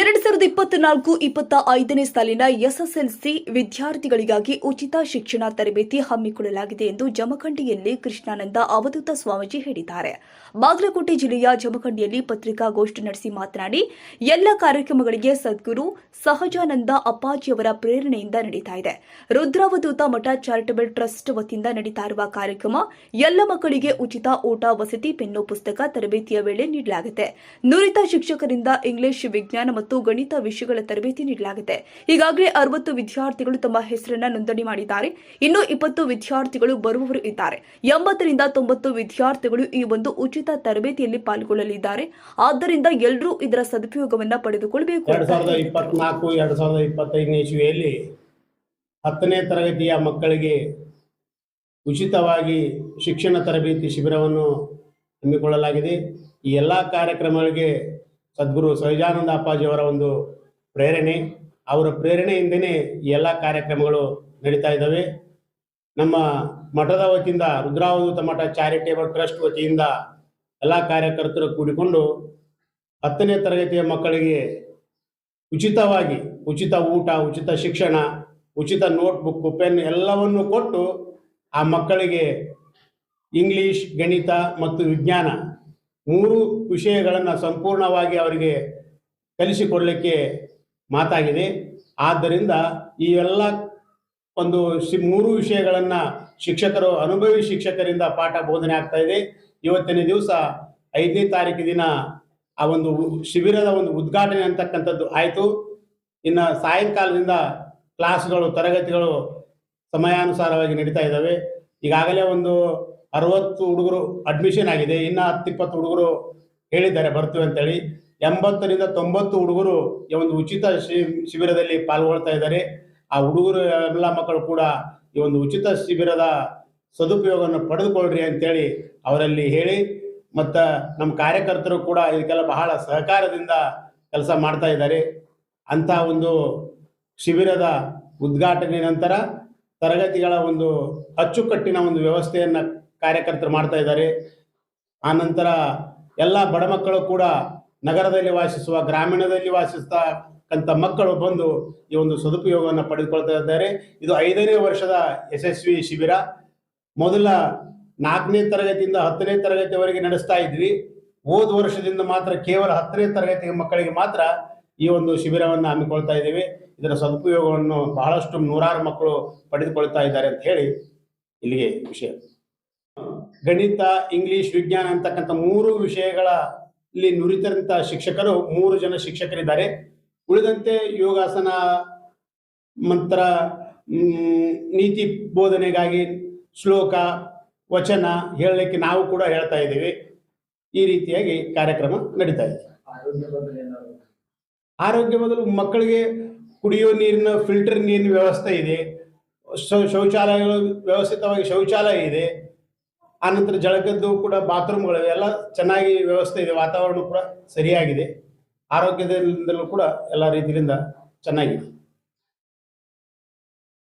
ಎರಡ್ ಸಾವಿರದ ಇಪ್ಪತ್ನಾಲ್ಕು ಇಪ್ಪತ್ತ ಐದನೇ ಸಾಲಿನ ಎಸ್ಎಸ್ಎಲ್ಸಿ ವಿದ್ಯಾರ್ಥಿಗಳಿಗಾಗಿ ಉಚಿತ ಶಿಕ್ಷಣ ತರಬೇತಿ ಹಮ್ಮಿಕೊಳ್ಳಲಾಗಿದೆ ಎಂದು ಜಮಖಂಡಿಯಲ್ಲಿ ಕೃಷ್ಣಾನಂದ ಅವಧೂತ ಸ್ವಾಮೀಜಿ ಹೇಳಿದ್ದಾರೆ. ಬಾಗಲಕೋಟೆ ಜಿಲ್ಲೆಯ ಜಮಖಂಡಿಯಲ್ಲಿ ಪತ್ರಿಕಾಗೋಷ್ಠಿ ನಡೆಸಿ ಮಾತನಾಡಿ, ಎಲ್ಲ ಕಾರ್ಯಕ್ರಮಗಳಿಗೆ ಸದ್ಗುರು ಸಹಜಾನಂದ ಅಪ್ಪಾಜಿಯವರ ಪ್ರೇರಣೆಯಿಂದ ನಡೀತಾ ಇದೆ. ರುದ್ರಾವಧೂತ ಮಠ ಚಾರಿಟಬಲ್ ಟ್ರಸ್ಟ್ ವತಿಯಿಂದ ನಡೀತಾ ಇರುವ ಕಾರ್ಯಕ್ರಮ ಎಲ್ಲ ಮಕ್ಕಳಿಗೆ ಉಚಿತ ಊಟ, ವಸತಿ, ಪೆನ್ನು ಪುಸ್ತಕ ತರಬೇತಿಯ ವೇಳೆ ನೀಡಲಾಗುತ್ತೆ. ನುರಿತ ಶಿಕ್ಷಕರಿಂದ ಇಂಗ್ಲಿಷ್ ವಿಜ್ಞಾನ ಮತ್ತು ಗಣಿತ ವಿಷಯಗಳ ತರಬೇತಿ ನೀಡಲಾಗಿದೆ. ಈಗಾಗಲೇ ಅರವತ್ತು ವಿದ್ಯಾರ್ಥಿಗಳು ತಮ್ಮ ಹೆಸರನ್ನು ನೋಂದಣಿ ಮಾಡಿದ್ದಾರೆ. ಇನ್ನು ಇಪ್ಪತ್ತು ವಿದ್ಯಾರ್ಥಿಗಳು ಬರುವವರು ಇದ್ದಾರೆ. ಎಂಬತ್ತರಿಂದ ತೊಂಬತ್ತು ವಿದ್ಯಾರ್ಥಿಗಳು ಈ ಒಂದು ಉಚಿತ ತರಬೇತಿಯಲ್ಲಿ ಪಾಲ್ಗೊಳ್ಳಲಿದ್ದಾರೆ. ಆದ್ದರಿಂದ ಎಲ್ಲರೂ ಇದರ ಸದುಪಯೋಗವನ್ನು ಪಡೆದುಕೊಳ್ಳಬೇಕು ಎರಡು ಅಂತ ಸಾವಿರದ ಹೇಳಿದರು. ಇಪ್ಪತ್ನಾಲ್ಕು ಎರಡು ಸಾವಿರದ ಇಪ್ಪತ್ತೈದನೇ ಇಸ್ವಿಯಲ್ಲಿ ಹತ್ತನೇ ತರಗತಿಯ ಮಕ್ಕಳಿಗೆ ಉಚಿತವಾಗಿ ಶಿಕ್ಷಣ ತರಬೇತಿ ಶಿಬಿರವನ್ನು ಹಮ್ಮಿಕೊಳ್ಳಲಾಗಿದೆ. ಈ ಎಲ್ಲ ಕಾರ್ಯಕ್ರಮಗಳಿಗೆ ಸದ್ಗುರು ಸಹಜಾನಂದ ಅಪ್ಪಾಜಿಯವರ ಒಂದು ಪ್ರೇರಣೆ. ಅವರ ಪ್ರೇರಣೆಯಿಂದನೇ ಎಲ್ಲ ಕಾರ್ಯಕ್ರಮಗಳು ನಡೀತಾ ಇದ್ದಾವೆ. ನಮ್ಮ ಮಠದ ವತಿಯಿಂದ, ರುದ್ರಾವಧೂತ ಮಠ ಚಾರಿಟೇಬಲ್ ಟ್ರಸ್ಟ್ ವತಿಯಿಂದ ಎಲ್ಲ ಕಾರ್ಯಕರ್ತರು ಕೂಡಿಕೊಂಡು ಹತ್ತನೇ ತರಗತಿಯ ಮಕ್ಕಳಿಗೆ ಉಚಿತವಾಗಿ, ಉಚಿತ ಊಟ, ಉಚಿತ ಶಿಕ್ಷಣ, ಉಚಿತ ನೋಟ್ಬುಕ್, ಪೆನ್ ಎಲ್ಲವನ್ನು ಕೊಟ್ಟು ಆ ಮಕ್ಕಳಿಗೆ ಇಂಗ್ಲಿಷ್, ಗಣಿತ ಮತ್ತು ವಿಜ್ಞಾನ ಮೂರು ವಿಷಯಗಳನ್ನು ಸಂಪೂರ್ಣವಾಗಿ ಅವರಿಗೆ ಕಲಿಸಿಕೊಡಲಿಕ್ಕೆ ಮಾತಾಗಿದೆ. ಆದ್ದರಿಂದ ಈ ಎಲ್ಲ ಒಂದು ಶಿ, ಮೂರು ವಿಷಯಗಳನ್ನು ಶಿಕ್ಷಕರು, ಅನುಭವಿ ಶಿಕ್ಷಕರಿಂದ ಪಾಠ ಬೋಧನೆ ಆಗ್ತಾ ಇದೆ. ಇವತ್ತಿನ ದಿವಸ ಐದನೇ ತಾರೀಕು ದಿನ ಆ ಒಂದು ಶಿಬಿರದ ಒಂದು ಉದ್ಘಾಟನೆ ಅಂತಕ್ಕಂಥದ್ದು ಆಯಿತು. ಇನ್ನು ಸಾಯಂಕಾಲದಿಂದ ಕ್ಲಾಸ್ಗಳು, ತರಗತಿಗಳು ಸಮಯಾನುಸಾರವಾಗಿ ನಡೀತಾ ಇದ್ದಾವೆ. ಈಗಾಗಲೇ ಒಂದು ಅರವತ್ತು ಹುಡುಗರು ಅಡ್ಮಿಷನ್ ಆಗಿದೆ, ಇನ್ನು ಹತ್ತಿಪ್ಪತ್ತು ಹುಡುಗರು ಹೇಳಿದ್ದಾರೆ, ಬರ್ತೀವಿ ಅಂತೇಳಿ. ಎಂಬತ್ತರಿಂದ ತೊಂಬತ್ತು ಹುಡುಗರು ಈ ಒಂದು ಉಚಿತ ಶಿಬಿರದಲ್ಲಿ ಪಾಲ್ಗೊಳ್ತಾ ಇದ್ದಾರೆ. ಆ ಹುಡುಗರು, ಎಲ್ಲ ಮಕ್ಕಳು ಕೂಡ ಈ ಒಂದು ಉಚಿತ ಶಿಬಿರದ ಸದುಪಯೋಗವನ್ನು ಪಡೆದುಕೊಳ್ಳ್ರಿ ಅಂತೇಳಿ ಅವರಲ್ಲಿ ಹೇಳಿ. ಮತ್ತು ನಮ್ಮ ಕಾರ್ಯಕರ್ತರು ಕೂಡ ಇದಕ್ಕೆಲ್ಲ ಬಹಳ ಸಹಕಾರದಿಂದ ಕೆಲಸ ಮಾಡ್ತಾ ಇದ್ದಾರೆ. ಅಂಥ ಒಂದು ಶಿಬಿರದ ಉದ್ಘಾಟನೆ ನಂತರ ತರಗತಿಗಳ ಒಂದು ಅಚ್ಚುಕಟ್ಟಿನ ಒಂದು ವ್ಯವಸ್ಥೆಯನ್ನು ಕಾರ್ಯಕರ್ತರು ಮಾಡ್ತಾ ಇದ್ದಾರೆ. ಆನಂತರ ನಂತರ ಎಲ್ಲ ಬಡ ಮಕ್ಕಳು ಕೂಡ ನಗರದಲ್ಲಿ ವಾಸಿಸುವ, ಗ್ರಾಮೀಣದಲ್ಲಿ ವಾಸಿಸ್ತಕ್ಕಂಥ ಮಕ್ಕಳು ಬಂದು ಈ ಒಂದು ಸದುಪಯೋಗವನ್ನು ಪಡೆದುಕೊಳ್ತಾ ಇದ್ದಾರೆ. ಇದು ಐದನೇ ವರ್ಷದ ಯಶಸ್ವಿ ಶಿಬಿರ. ಮೊದಲ ನಾಲ್ಕನೇ ತರಗತಿಯಿಂದ ಹತ್ತನೇ ತರಗತಿವರೆಗೆ ನಡೆಸ್ತಾ ಇದ್ವಿ. ಹೋದ ವರ್ಷದಿಂದ ಮಾತ್ರ ಕೇವಲ ಹತ್ತನೇ ತರಗತಿ ಮಕ್ಕಳಿಗೆ ಮಾತ್ರ ಈ ಒಂದು ಶಿಬಿರವನ್ನು ಹಮ್ಮಿಕೊಳ್ತಾ ಇದ್ದೀವಿ. ಇದರ ಸದುಪಯೋಗವನ್ನು ಬಹಳಷ್ಟು ನೂರಾರು ಮಕ್ಕಳು ಪಡೆದುಕೊಳ್ತಾ ಇದ್ದಾರೆ ಅಂತ ಹೇಳಿ ಇಲ್ಲಿಗೆ ವಿಷಯ. ಗಣಿತ ಇಂಗ್ಲಿಷ್ ವಿಜ್ಞಾನ ಅಂತಕ್ಕಂಥ ಮೂರು ವಿಷಯಗಳಲ್ಲಿ ನುರಿತಂತ ಶಿಕ್ಷಕರು ಮೂರು ಜನ ಶಿಕ್ಷಕರಿದ್ದಾರೆ. ಉಳಿದಂತೆ ಯೋಗಾಸನ ಮಂತ್ರ ನೀತಿ ಬೋಧನೆಗಾಗಿ ಶ್ಲೋಕ ವಚನ ಹೇಳಲಿಕ್ಕೆ ನಾವು ಕೂಡ ಹೇಳ್ತಾ ಇದ್ದೀವಿ. ಈ ರೀತಿಯಾಗಿ ಕಾರ್ಯಕ್ರಮ ನಡೀತಾ ಇದೆ. ಆರೋಗ್ಯ ಬದಲು ಮಕ್ಕಳಿಗೆ ಕುಡಿಯೋ ನೀರಿನ ಫಿಲ್ಟರ್ ನೀರಿನ ವ್ಯವಸ್ಥೆ ಇದೆ. ಶೌಚಾಲಯಗಳು ವ್ಯವಸ್ಥಿತವಾಗಿ ಶೌಚಾಲಯ ಇದೆ. ಆನಂತರ ಜಳಕದ್ದು ಕೂಡ ಬಾತ್ರೂಮ್ಗಳು ಎಲ್ಲ ಚೆನ್ನಾಗಿ ವ್ಯವಸ್ಥೆ ಇದೆ. ವಾತಾವರಣ ಕೂಡ ಸರಿಯಾಗಿದೆ. ಆರೋಗ್ಯದಿಂದಲೂ ಕೂಡ ಎಲ್ಲ ರೀತಿಯಿಂದ ಚೆನ್ನಾಗಿದೆ.